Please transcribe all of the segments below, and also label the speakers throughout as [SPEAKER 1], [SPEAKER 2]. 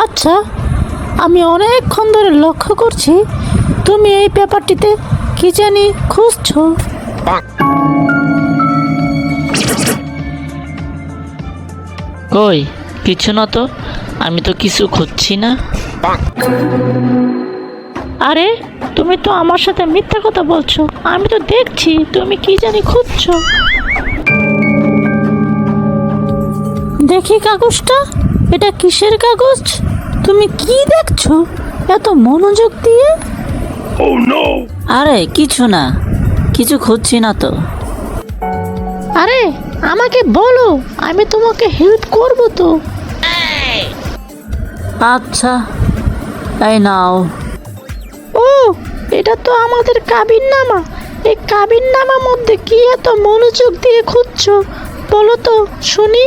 [SPEAKER 1] আচ্ছা আমি অনেকক্ষণ ধরে লক্ষ্য করছি তুমি এই পেপারটিতে কি জানি খুঁজছো।
[SPEAKER 2] কই কিছু না তো আমি তো কিছু খুঁজছি না।
[SPEAKER 1] আরে তুমি তো আমার সাথে মিথ্যা কথা বলছো আমি তো দেখছি তুমি কি জানি খুঁজছো। দেখি কাগজটা এটা কিসের কাগজ? তুমি কি দেখছ? এত মনোযোগ দিয়ে?
[SPEAKER 2] আরে কিছু না। কিছু খুঁজছি না তো।
[SPEAKER 1] আরে আমাকে বলো আমি তোমাকে হেল্প করব তো।
[SPEAKER 2] আচ্ছা এই নাও।
[SPEAKER 1] ও এটা তো আমাদের কাবিন নামা এই কাবিন নামার মধ্যে কি এত মনোযোগ দিয়ে খুঁজছো? বলো তো শুনি।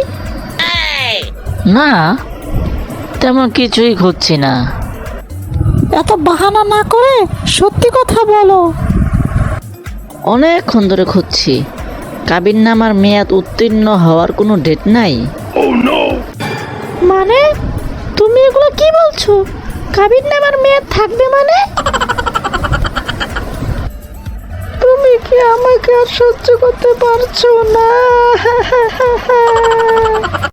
[SPEAKER 2] না তেমন কিছুই খুঁজছি না।
[SPEAKER 1] এত বাহানা না করে সত্যি কথা বলো।
[SPEAKER 2] অনেকক্ষণ ধরে খুঁজছি। কাবিন নামার মেয়াদ উত্তীর্ণ হওয়ার কোনো ডেট নাই।
[SPEAKER 1] মানে? তুমি এগুলো কি বলছো? কাবিন নামার মেয়াদ থাকবে মানে? তুমি কি আমাকে আর সহ্য করতে পারছ না?